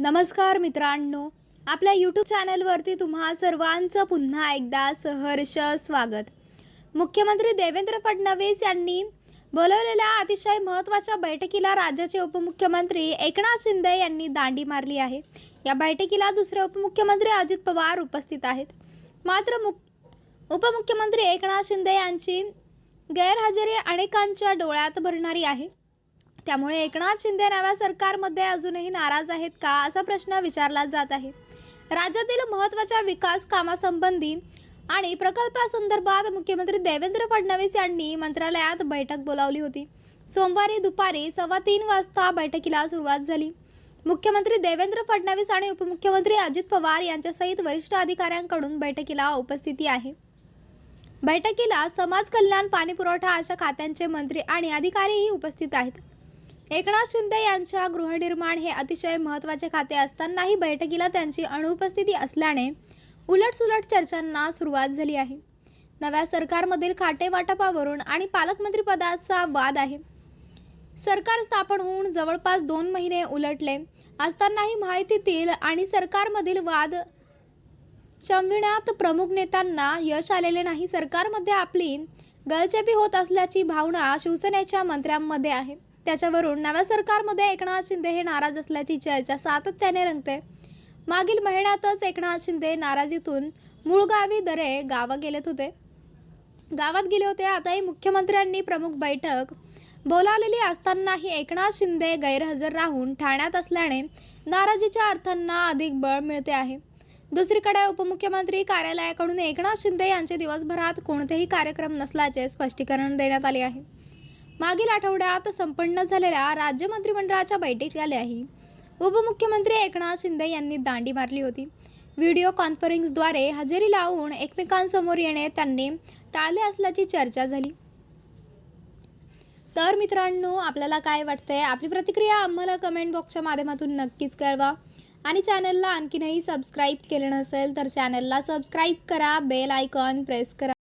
नमस्कार मित्रांनो आपल्या यूट्यूब चॅनलवरती तुम्हा सर्वांचं पुन्हा एकदा सहर्ष स्वागत. मुख्यमंत्री देवेंद्र फडणवीस यांनी बोलवलेल्या अतिशय महत्त्वाच्या बैठकीला राज्याचे उपमुख्यमंत्री एकनाथ शिंदे यांनी दांडी मारली आहे. या बैठकीला दुसरे उपमुख्यमंत्री अजित पवार उपस्थित आहेत. मात्र मुख उपमुख्यमंत्री एकनाथ शिंदे यांची गैरहजेरी अनेकांच्या डोळ्यात भरणारी आहे. त्यामुळे एकनाथ शिंदे नव्या सरकारमध्ये अजूनही नाराज आहेत का असा प्रश्न विचारला जात आहे. राज्यातील महत्त्वाच्या विकास कामासंबंधी आणि प्रकल्पासंदर्भात मुख्यमंत्री देवेंद्र फडणवीस यांनी मंत्रालयात बैठक बोलावली होती. सोमवारी दुपारी सव्वा तीन वाजता बैठकीला सुरुवात झाली. मुख्यमंत्री देवेंद्र फडणवीस आणि उपमुख्यमंत्री अजित पवार यांच्यासहित वरिष्ठ अधिकाऱ्यांकडून बैठकीला उपस्थिती आहे. बैठकीला समाज कल्याण पाणीपुरवठा अशा खात्यांचे मंत्री आणि अधिकारीही उपस्थित आहेत. एकनाथ शिंदे यांच्या गृहनिर्माण हे अतिशय महत्त्वाचे खाते असतानाही बैठकीला त्यांची अनुपस्थिती असल्याने उलटसुलट चर्चांना सुरुवात झाली आहे. नव्या सरकारमधील खातेवाटपावरून आणि पालकमंत्रीपदाचा वाद आहे. सरकार स्थापन होऊन जवळपास दोन महिने उलटले असतानाही माहितीतील आणि सरकारमधील वाद शमविण्यात प्रमुख नेत्यांना यश आलेले नाही. सरकारमध्ये आपली गळचेपी होत असल्याची भावना शिवसेनेच्या मंत्र्यांमध्ये आहे. त्याच्यावरून नव्या सरकारमध्ये एकनाथ शिंदे हे नाराज असल्याची चर्चा सातत्याने रंगते. मागील महिन्यातच एकनाथ शिंदे नाराजीतून मूळ गावी दरे गावं गेलेत होते. गावात गेले होते. आताही मुख्यमंत्र्यांनी प्रमुख बैठक बोलावलेली असतानाही एकनाथ शिंदे गैरहजर राहून ठाण्यात असल्याने नाराजीच्या अर्थांना अधिक बळ मिळते आहे. दुसरीकडे उपमुख्यमंत्री कार्यालयाकडून एकनाथ शिंदे यांचे दिवसभरात कोणतेही कार्यक्रम नसल्याचे स्पष्टीकरण देण्यात आले आहे. मागील आठवड्यात संपन्न झालेल्या राज्य मंत्रिमंडळाच्या बैठकीलाही उपमुख्यमंत्री एकनाथ शिंदे यांनी दांडी मारली होती. व्हिडिओ कॉन्फरन्सद्वारे हजेरी लावून एकमेकांसमोर येणे त्यांनी टाळले असल्याची चर्चा झाली. तर मित्रांनो आपल्याला काय वाटतंय? आपली प्रतिक्रिया आम्हाला कमेंट बॉक्सच्या माध्यमातून नक्कीच कळवा. आणि चॅनलला आणखीनही सबस्क्राईब केलं नसेल तर चॅनलला सबस्क्राईब करा. बेल आयकॉन प्रेस करा.